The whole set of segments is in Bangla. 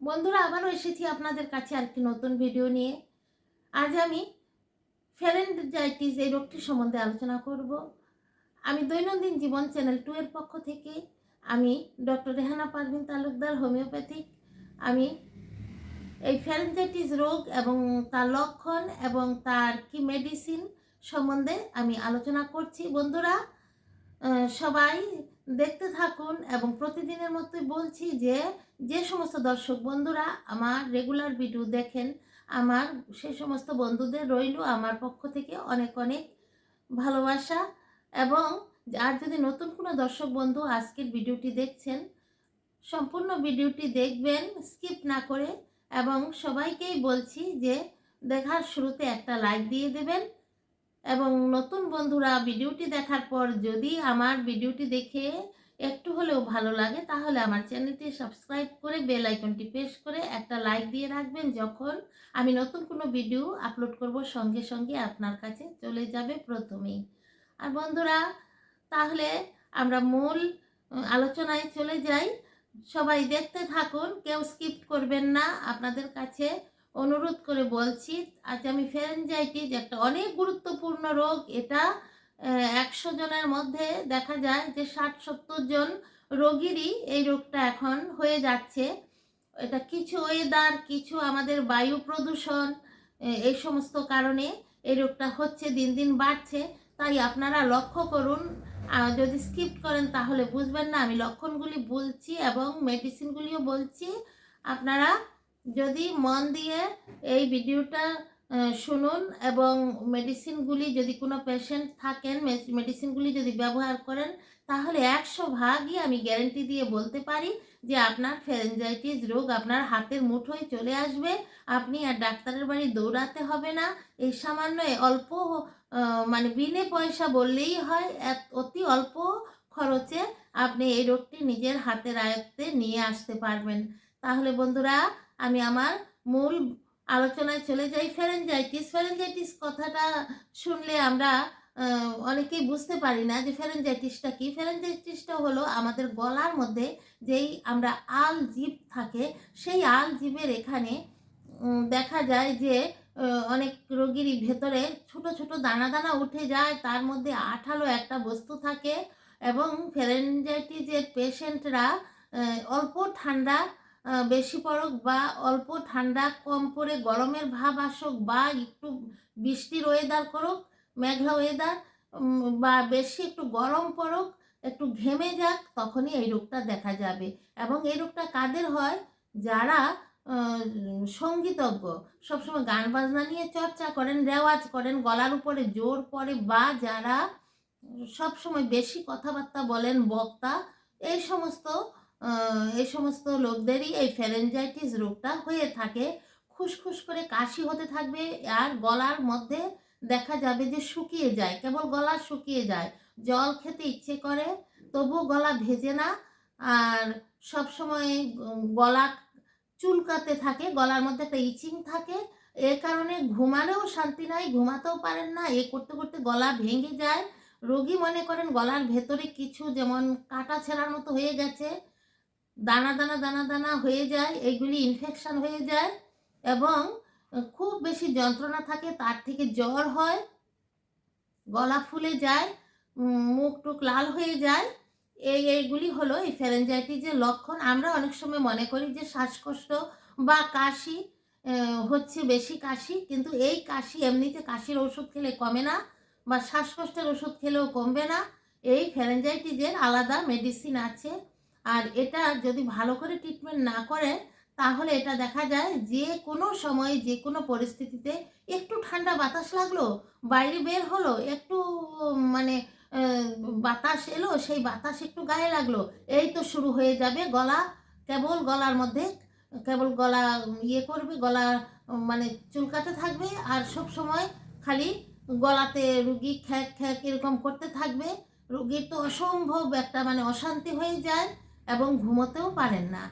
বন্ধুরা, আবারও এসেছি আপনাদের কাছে আর আরেকটি নতুন ভিডিও নিয়ে। আজ আমি ফেরেন্ডাইটিস এই রোগটি সম্বন্ধে আলোচনা করব। আমি দৈনন্দিন জীবন চ্যানেল টু এর পক্ষ থেকে আমি ডক্টর রেহানা পারভিন তালুকদার হোমিওপ্যাথিক আমি এই ফ্যারেঞ্জাইটিস রোগ এবং তার লক্ষণ এবং তার কি মেডিসিন সম্বন্ধে আমি আলোচনা করছি। বন্ধুরা সবাই দেখতে থাকুন এবং প্রতিদিনের মতোই বলছি যে যে সমস্ত দর্শক বন্ধুরা আমার রেগুলার ভিডিও দেখেন, আমার সেই সমস্ত বন্ধুদের রইল আমার পক্ষ থেকে অনেক অনেক ভালোবাসা এবং আর যদি নতুন কোনো দর্শক বন্ধু আজকের ভিডিওটি দেখছেন, সম্পূর্ণ ভিডিওটি দেখবেন স্কিপ না করে এবং সবাইকেই বলছি যে, দেখার শুরুতে একটা লাইক দিয়ে দেবেন। এবং নতুন বন্ধুরা ভিডিওটি দেখার পর যদি আমার ভিডিওটি দেখে একটু হলেও ভালো লাগে, তাহলে আমার চ্যানেলটি সাবস্ক্রাইব করে বেল আইকনটি প্রেস করে একটা লাইক দিয়ে রাখবেন যখন আমি নতুন কোনো ভিডিও আপলোড করব সঙ্গে সঙ্গে আপনার কাছে চলে যাবে প্রথমেই আর বন্ধুরা, তাহলে আমরা মূল আলোচনায় চলে যাই। সবাই দেখতে থাকুন, কেউ স্কিপ করবেন না। আপনাদের কাছে অনুরোধ করে বলছি, আজ আমি ফেরেঞ্জাইটিস একটা অনেক গুরুত্বপূর্ণ রোগ, এটা একশো জনের মধ্যে দেখা যায় যে ষাট সত্তর জন রোগীরই এই রোগটা এখন হয়ে যাচ্ছে। এটা কিছু ওয়েদার কিছু আমাদের বায়ু প্রদূষণ এই সমস্ত কারণে এই রোগটা হচ্ছে, দিন দিন বাড়ছে। তাই আপনারা লক্ষ্য করুন যদি স্কিপ করেন তাহলে বুঝবেন না, আমি লক্ষণগুলি বলছি এবং মেডিসিনগুলিও বলছি। আপনারা যদি মন দিয়ে এই ভিডিওটা শুনুন এবং মেডিসিনগুলি যদি কোনো পেশেন্ট থাকেন মেডিসিনগুলি যদি ব্যবহার করেন, তাহলে একশো ভাগই আমি গ্যারেন্টি দিয়ে বলতে পারি যে আপনার ফেরেঞ্জাইটিস রোগ আপনার হাতের মুঠোয় চলে আসবে। আপনি আর ডাক্তারের বাড়ি দৌড়াতে হবে না। এই সামান্য অল্প মানে বিনে পয়সা বললেই হয় অতি অল্প খরচে আপনি এই রোগটি নিজের হাতের আয়ত্তে নিয়ে আসতে পারবেন। তাহলে বন্ধুরা আমি আমার মূল আলোচনায় চলে যাই। ফেরেঞ্জাইটিস ফেরেঞ্জাইটিস কথাটা শুনলে আমরা অনেকেই বুঝতে পারি না যে ফেরেঞ্জাইটিসটা কি। ফেরেঞ্জাইটিসটা হলো আমাদের গলার মধ্যে যেই আমরা আল জিভ থাকে, সেই আল জিভের এখানে দেখা যায় যে অনেক রোগীরই ভেতরে ছোট ছোট দানা দানা উঠে যায়, তার মধ্যে আঠালো একটা বস্তু থাকে এবং ফেরেঞ্জাইটিসের পেশেন্টরা অল্প ঠান্ডা বেশি পড়ুক বা অল্প ঠান্ডা কম পড়ে গরমের ভাব আসুক বা একটু বৃষ্টির ওয়েদার করুক, মেঘলা ওয়েদার বা বেশি একটু গরম পড়ুক, একটু ঘেমে যাক, তখনই এই রোগটা দেখা যাবে। এবং এই রোগটা কাদের হয়? যারা সঙ্গীতজ্ঞ, সবসময় গান বাজনা নিয়ে চর্চা করেন, রেওয়াজ করেন, গলার উপরে জোর পড়ে বা যারা সবসময় বেশি কথাবার্তা বলেন বক্তা, এই সমস্ত এই সমস্ত লোকদেরই এই ফ্যারেঞ্জাইটিস রোগটা হয়ে থাকে। খুসখুস করে কাশি হতে থাকবে আর গলার মধ্যে দেখা যাবে যে শুকিয়ে যায়, কেবল গলা শুকিয়ে যায়। জল খেতে ইচ্ছে করে, তবুও গলা ভেজে না। আর সব সময় গলা চুলকাতে থাকে, গলার মধ্যে একটা ইচিং থাকে। এ কারণে ঘুমালেও শান্তি নাই, ঘুমাতেও পারেন না। এ করতে করতে গলা ভেঙে যায়। রোগী মনে করেন গলার ভেতরে কিছু যেমন কাটা ছেঁড়ার মতো হয়ে গেছে। দানা দানা দানা দানা হয়ে যায়, এগুলি ইনফেকশন হয়ে যায় এবং খুব বেশি যন্ত্রণা থাকে, তার থেকে জ্বর হয়, গলা ফুলে যায় মুখ টুক লাল হয়ে যায়। এই, এইগুলি হলো এই ফ্যারেঞ্জাইটিসের লক্ষণ। আমরা অনেক সময় মনে করি যে শ্বাসকষ্ট বা কাশি হচ্ছে বেশি কাশি, কিন্তু এই কাশি এমনিতে কাশির ওষুধ খেলে কমে না বা শ্বাসকষ্টের ওষুধ খেলেও কমবে না। এই ফ্যারেঞ্জাইটিসের আলাদা মেডিসিন আছে। আর এটা যদি ভালো করে ট্রিটমেন্ট না করে, তাহলে এটা দেখা যায় যে কোনো সময় যে কোনো পরিস্থিতিতে একটু ঠান্ডা বাতাস লাগল, বাইরে বের হলো, একটু মানে বাতাস এলো, সেই বাতাস একটু গায়ে লাগল, এই তো শুরু হয়ে যাবে গলা। কেবল গলার মধ্যে, কেবল গলা ইয়ে করবে, গলা মানে চুলকাতে থাকবে আর সব সময় খালি গলাতে রুগী খ্যাক খ্যাক এরকম করতে থাকবে। রুগীর তো অসম্ভব একটা মানে অশান্তি হয়ে যায়। এবং ঘুমোতেও পারেন না।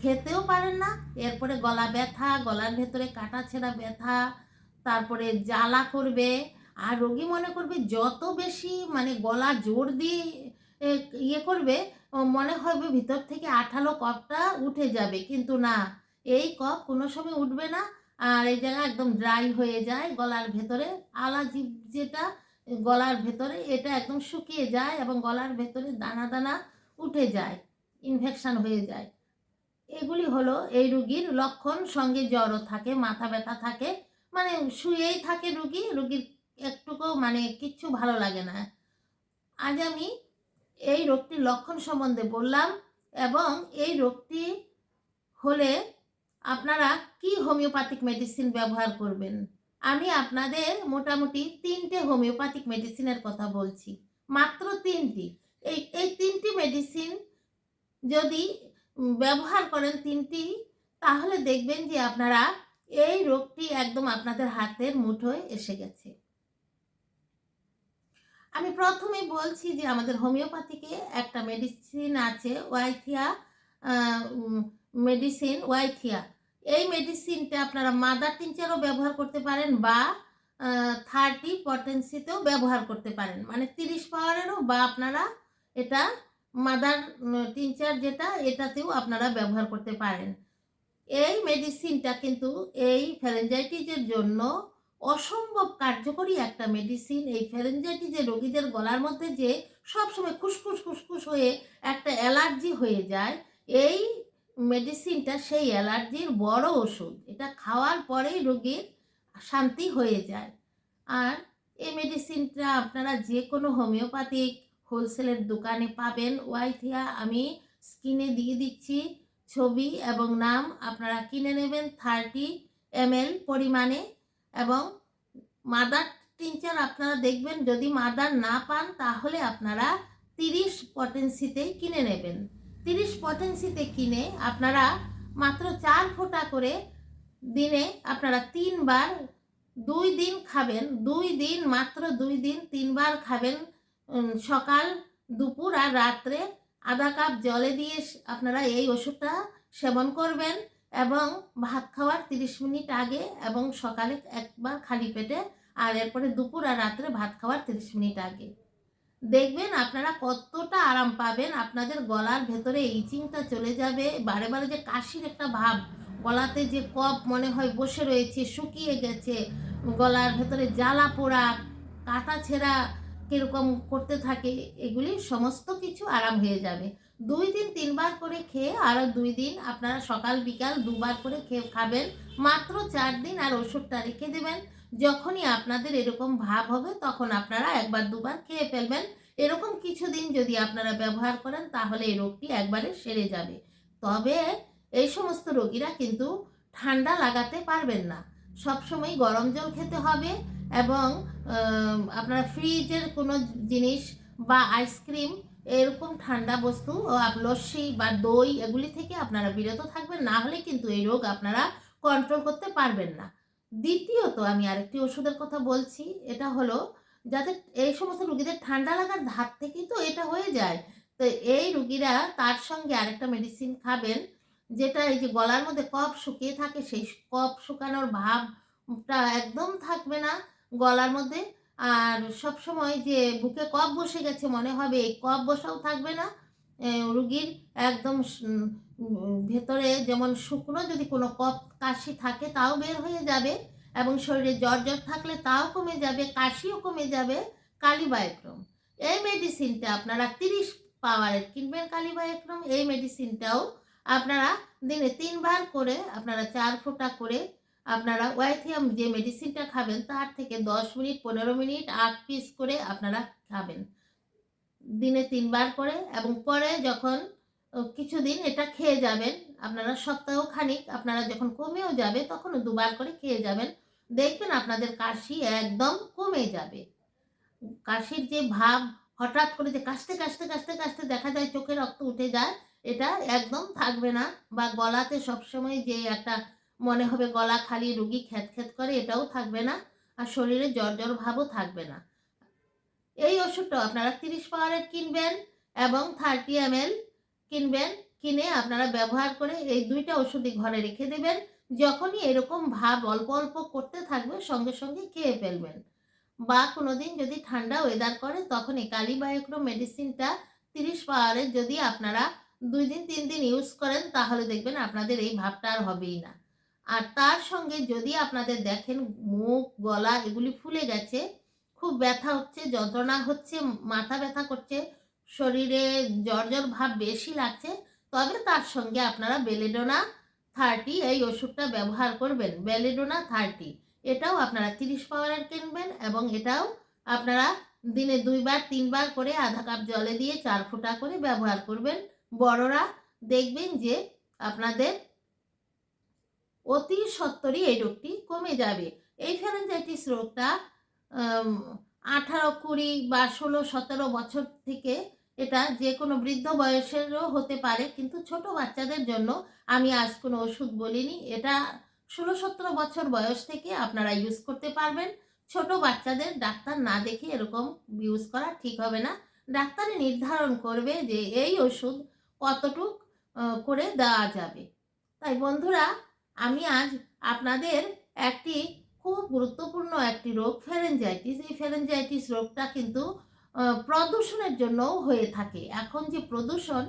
খেতেও পারেন না। এরপরে গলা ব্যথা, গলার ভেতরে কাটা ছেঁড়া ব্যথা, তারপরে জ্বালা করবে। আর রোগী মনে করবে যত বেশি মানে গলা জোর দিয়ে ইয়ে করবে মনে হবে ভিতর থেকে আঠালো কপটা উঠে যাবে। কিন্তু না, এই কফ কোনো সময় উঠবে না। আর এই জায়গা একদম ড্রাই হয়ে যায় গলার ভেতরে। আলা জীব যেটা, গলার ভেতরে এটা একদম শুকিয়ে যায় এবং গলার ভেতরে দানা দানা উঠে যায়। ইনফেকশন হয়ে যায়। এগুলি হলো এই রুগীর লক্ষণ, সঙ্গে জ্বরও থাকে, মাথা ব্যথা থাকে মানে শুয়েই থাকে রুগী, রুগীর একটুকু মানে কিচ্ছু ভালো লাগে না। আজ আমি এই রোগটির লক্ষণ সম্বন্ধে বললাম এবং এই রোগটি হলে আপনারা কি হোমিওপ্যাথিক মেডিসিন ব্যবহার করবেন? আমি আপনাদের মোটামুটি তিনটে হোমিওপ্যাথিক মেডিসিনের কথা বলছি। মাত্র তিনটি। এই এই তিনটি মেডিসিন যদি ব্যবহার করেন তিনটি, তাহলে দেখবেন যে আপনারা এই রোগটি একদম আপনাদের হাতের মুঠোয় এসে গেছে। আমি প্রথমে বলছি যে আমাদের হোমিওপ্যাথিকে একটা মেডিসিন আছে, ওয়াইথিয়া মেডিসিন ওয়াইথিয়া। এই মেডিসিনটা আপনারা মাদার টিনচারও ব্যবহার করতে পারেন বা থার্টি পটেন্সিতেও ব্যবহার করতে পারেন। মানে তিরিশ পাওয়ারেরও বা আপনারা এটা মাদার টিনচার যেটা, এটাতেও আপনারা ব্যবহার করতে পারেন। এই মেডিসিনটা কিন্তু এই ফ্যারেঞ্জাইটিসের জন্য অসম্ভব কার্যকরী একটা মেডিসিন এই ফ্যারেঞ্জাইটিসের রোগীদের গলার মধ্যে যে সবসময় খুসখুস খুসখুস হয়ে একটা অ্যালার্জি হয়ে যায়, এই মেডিসিনটা সেই অ্যালার্জির বড় ওষুধ। এটা খাওয়ার পরেই রোগীর শান্তি হয়ে যায়। আর এই মেডিসিনটা আপনারা যে কোনো হোমিওপ্যাথিক হোলসেলের দোকানে পাবেন। ওয়াইথিয়া আমি স্ক্রিনে দিয়ে দিচ্ছি ছবি এবং নাম। আপনারা কিনে নেবেন থার্টি এমএল পরিমাণে এবং মাদার টিনচার আপনারা দেখবেন, যদি মাদার না পান তাহলে আপনারা তিরিশ পটেন্সিতেই কিনে নেবেন। তিরিশ পটেন্সিতে কিনে আপনারা মাত্র চার ফোঁটা করে দিনে আপনারা তিনবার দুই দিন খাবেন। দুই দিন, মাত্র দুই দিন তিনবার খাবেন। সকাল, দুপুর আর রাত্রে আধা কাপ জলে দিয়ে আপনারা এই ওষুধটা সেবন করবেন এবং ভাত খাওয়ার তিরিশ মিনিট আগে এবং সকালে একবার খালি পেটে আর এরপরে দুপুর আর রাত্রে ভাত খাওয়ার তিরিশ মিনিট আগে। দেখবেন আপনারা কতটা আরাম পাবেন, আপনাদের গলার ভেতরে ইচিংটা চলে যাবে, বারে বারে যে কাশির একটা ভাব, গলাতে যে কপ মনে হয় বসে রয়েছে, শুকিয়ে গেছে, গলার ভেতরে জ্বালা পোড়া, কাটা ছেঁড়া কীরকম করতে থাকে, এগুলি সমস্ত কিছু আরাম হয়ে যাবে। দুই দিন, তিনবার করে খেয়ে আরও দুই দিন আপনারা সকাল, বিকাল দুবার করে খেয়ে খাবেন। মাত্র চার দিন আর ওষুধটা রেখে দেবেন। যখনই আপনাদের এরকম ভাব হবে, তখন আপনারা একবার, দুবার খেয়ে ফেলবেন। এরকম কিছুদিন যদি আপনারা ব্যবহার করেন, তাহলে এই রোগটি একবারে সেরে যাবে। তবে এই সমস্ত রোগীরা কিন্তু ঠান্ডা লাগাতে পারবেন না। সবসময় গরম জল খেতে হবে। এবং আপনারা ফ্রিজের কোনো জিনিস বা আইসক্রিম এরকম ঠান্ডা বস্তু লস্যি বা দই এগুলি থেকে আপনারা বিরত থাকবেন, না হলে কিন্তু এই রোগ আপনারা কন্ট্রোল করতে পারবেন না। দ্বিতীয়ত আমি আরেকটি ওষুধের কথা বলছি, এটা হলো যাতে এই সমস্ত রুগীদের ঠান্ডা লাগার ধার থেকেই তো এটা হয়ে যায়। তো এই রুগীরা তার সঙ্গে আরেকটা মেডিসিন খাবেন, যেটা এই যে গলার মধ্যে কফ শুকিয়ে থাকে, সেই কফ শুকানোর ভাবটা একদম থাকবে না। গলার মধ্যে। আর সব সময় যে বুকে কফ বসে গেছে মনে হবে, এই কফ বসাও থাকবে না। রুগীর একদম ভেতরে যেমন শুকনো যদি কোনো কফ কাশি থাকে তাও বের হয়ে যাবে এবং শরীরে জ্বর জ্বর থাকলে তাও কমে যাবে, কাশিও কমে যাবে। কালিবায়ক্রম। এই মেডিসিনটা আপনারা তিরিশ পাওয়ারের কিনবেন কালিবায়ক্রম। এই মেডিসিনটাও আপনারা দিনে তিনবার করে আপনারা চার ফোঁটা করে আপনারা ওয়াইথিয়াম যে মেডিসিনটা খাবেন, তার থেকে দশ মিনিট, পনেরো মিনিট, আট পিস করে আপনারা খাবেন। দিনে তিনবার করে এবং পরে যখন কিছুদিন এটা খেয়ে যাবেন, আপনারা সপ্তাহ খানিক, আপনারা যখন কমেও যাবে তখন দুবার করে খেয়ে যাবেন। দেখবেন আপনাদের কাশি একদম কমে যাবে। কাশির যে ভাব, হঠাৎ করে যে কাশতে কাশতে কাশতে কাশতে দেখা যায় চোখে রক্ত উঠে যায়, এটা একদম থাকবে না বা গলাতে সবসময় যে একটা মনে হবে গলা খালি, রুগী খ্যাত খ্যাত করে, এটাও থাকবে না। আর শরীরে জ্বর জ্বর ভাবও থাকবে না। এই ওষুধটাও আপনারা তিরিশ পাওয়ারের কিনবেন এবং থার্টি এম কিনবেন, কিনে আপনারা ব্যবহার করে এই দুইটা ওষুধই ঘরে রেখে দেবেন। যখনই এরকম ভাব অল্প অল্প করতে থাকবে, সঙ্গে সঙ্গে খেয়ে ফেলবেন। বা কোনো দিন যদি ঠান্ডা ওয়েদার করে তখন এই কালিবায়োক্রো মেডিসিনটা তিরিশ পাওয়ারের যদি আপনারা দুই দিন, তিন দিন ইউজ করেন, তাহলে দেখবেন আপনাদের এই ভাবটা আর হবেই না। আর তার সঙ্গে যদি আপনাদের দেখেন মুখ, গলা এগুলি ফুলে গেছে, খুব ব্যথা হচ্ছে, যন্ত্রণা হচ্ছে, মাথা ব্যথা করছে, শরীরে জ্বর জ্বর ভাব বেশি লাগছে, তবে তার সঙ্গে আপনারা বেলেডোনা থার্টি এই ওষুধটা ব্যবহার করবেন। বেলেডোনা থার্টি এটাও আপনারা তিরিশ পাওয়ারের কিনবেন এবং এটাও আপনারা দিনে দুইবার, তিনবার করে আধা কাপ জলে দিয়ে চার ফোঁটা করে ব্যবহার করবেন। বড়রা দেখবেন যে আপনাদের অতি সত্তরই এই রোগটি কমে যাবে। এই ফ্যারেঞ্জাইটিস রোগটা আঠারো, কুড়ি বা ষোলো, সতেরো বছর থেকে এটা যে কোনো বৃদ্ধ বয়সেরও হতে পারে, কিন্তু ছোট বাচ্চাদের জন্য আমি আজ কোনো ওষুধ বলিনি। এটা ষোলো, সতেরো বছর বয়স থেকে আপনারা ইউজ করতে পারবেন। ছোট বাচ্চাদের ডাক্তার না দেখে এরকম ইউজ করা ঠিক হবে না। ডাক্তারে নির্ধারণ করবে যে এই ওষুধ কতটুক করে দেওয়া যাবে। তাই বন্ধুরা আমি আজ আপনাদের একটি খুব গুরুত্বপূর্ণ একটি রোগ ফেরেঞ্জাইটিস এই ফেরেঞ্জাইটিস রোগটা কিন্তু প্রদূষণের জন্যও হয়ে থাকে। এখন যে প্রদূষণ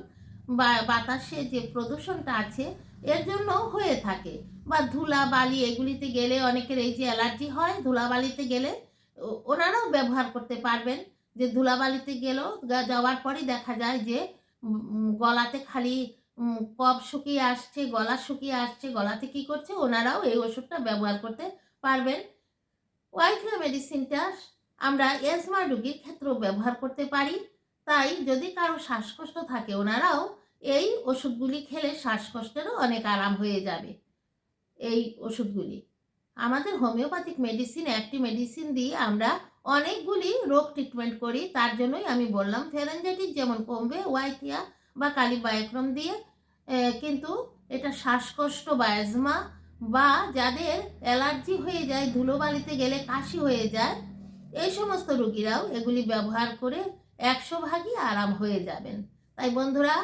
বা বাতাসে যে প্রদূষণটা আছে, এর জন্য হয়ে থাকে। বা ধুলা বালি এগুলিতে গেলে অনেকের এই যে অ্যালার্জি হয়, ধুলাবালিতে গেলে ওনারাও ব্যবহার করতে পারবেন। যে ধুলাবালিতে গেলেও যাওয়ার পরই দেখা যায় যে গলাতে খালি কফ শুকিয়ে আসছে গলা শুকিয়ে আসছে গলাতে কি করছে? ওনারাও এই ওষুধটা ব্যবহার করতে পারবেন। ওয়াইফিয়া মেডিসিনটা আমরা এজমা রোগীর ক্ষেত্রেও ব্যবহার করতে পারি। তাই যদি কারও শ্বাসকষ্ট থাকে ওনারাও এই ওষুধগুলি খেলে শ্বাসকষ্টেরও অনেক আরাম হয়ে যাবে। এই ওষুধগুলি। আমাদের হোমিওপ্যাথিক মেডিসিন একটি মেডিসিন দিয়ে আমরা অনেকগুলি রোগ ট্রিটমেন্ট করি। তার জন্যই আমি বললাম ফেরেঞ্জাইটিস যেমন কমবে ওয়াইথিয়া বা কালিবায়োক্রম দিয়ে আহ, কিন্তু এটা শ্বাসকষ্ট বা অ্যাজমা বা যাদের অ্যালার্জি হয়ে যায়, ধুলোবালিতে গেলে কাশি হয়ে যায়, এই সমস্ত রুগীরাও এগুলি ব্যবহার করে একশো ভাগই আরাম হয়ে যাবেন। তাই বন্ধুরা,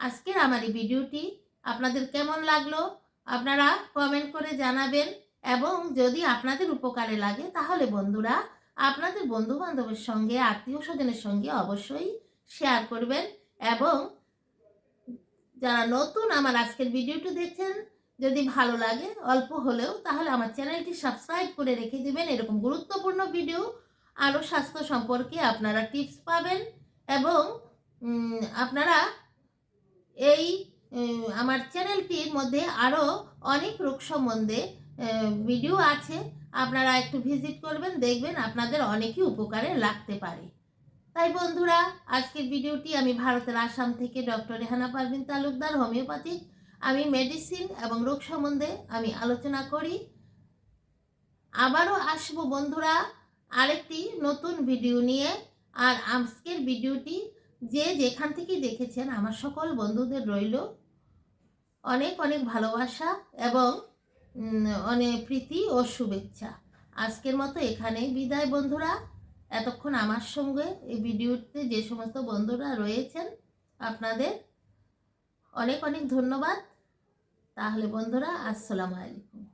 আজকের আমার এই ভিডিওটি আপনাদের কেমন লাগল? আপনারা কমেন্ট করে জানাবেন এবং যদি আপনাদের উপকারে লাগে, তাহলে বন্ধুরা, আপনাদের বন্ধু বান্ধবের সঙ্গে, আত্মীয় স্বজনের সঙ্গে অবশ্যই শেয়ার করবেন এবং যারা নতুন আমার আজকের ভিডিওটি দেখছেন, যদি ভালো লাগে অল্প হলেও, তাহলে আমার চ্যানেলটি সাবস্ক্রাইব করে রেখে দিবেন এরকম গুরুত্বপূর্ণ ভিডিও আরও স্বাস্থ্য সম্পর্কে আপনারা টিপস পাবেন এবং আপনারা এই আমার চ্যানেলটির মধ্যে আরও অনেক রোগ সম্বন্ধে ভিডিও আছে। আপনারা একটু ভিজিট করবেন, দেখবেন আপনাদের অনেকই উপকারে লাগতে পারে। তাই বন্ধুরা, আজকের ভিডিওটি আমি ভারতের আসাম থেকে ডক্টর রেহানা পারভিন তালুকদার হোমিওপ্যাথিক আমি মেডিসিন এবং রোগ সম্বন্ধে আমি আলোচনা করি। আবারও আসব বন্ধুরা আরেকটি নতুন ভিডিও নিয়ে। আর আজকের ভিডিওটি যে যেখান থেকে দেখেছেন, আমার সকল বন্ধুদের রইল। অনেক অনেক ভালোবাসা এবং অনেক প্রীতি ও শুভেচ্ছা। আজকের মতো এখানেই বিদায় বন্ধুরা। এতক্ষণ আমার সঙ্গে এই ভিডিওতে যে সমস্ত বন্ধুরা রয়েছেন, আপনাদের অনেক অনেক ধন্যবাদ। তাহলে বন্ধুরা, আসসালামু আলাইকুম।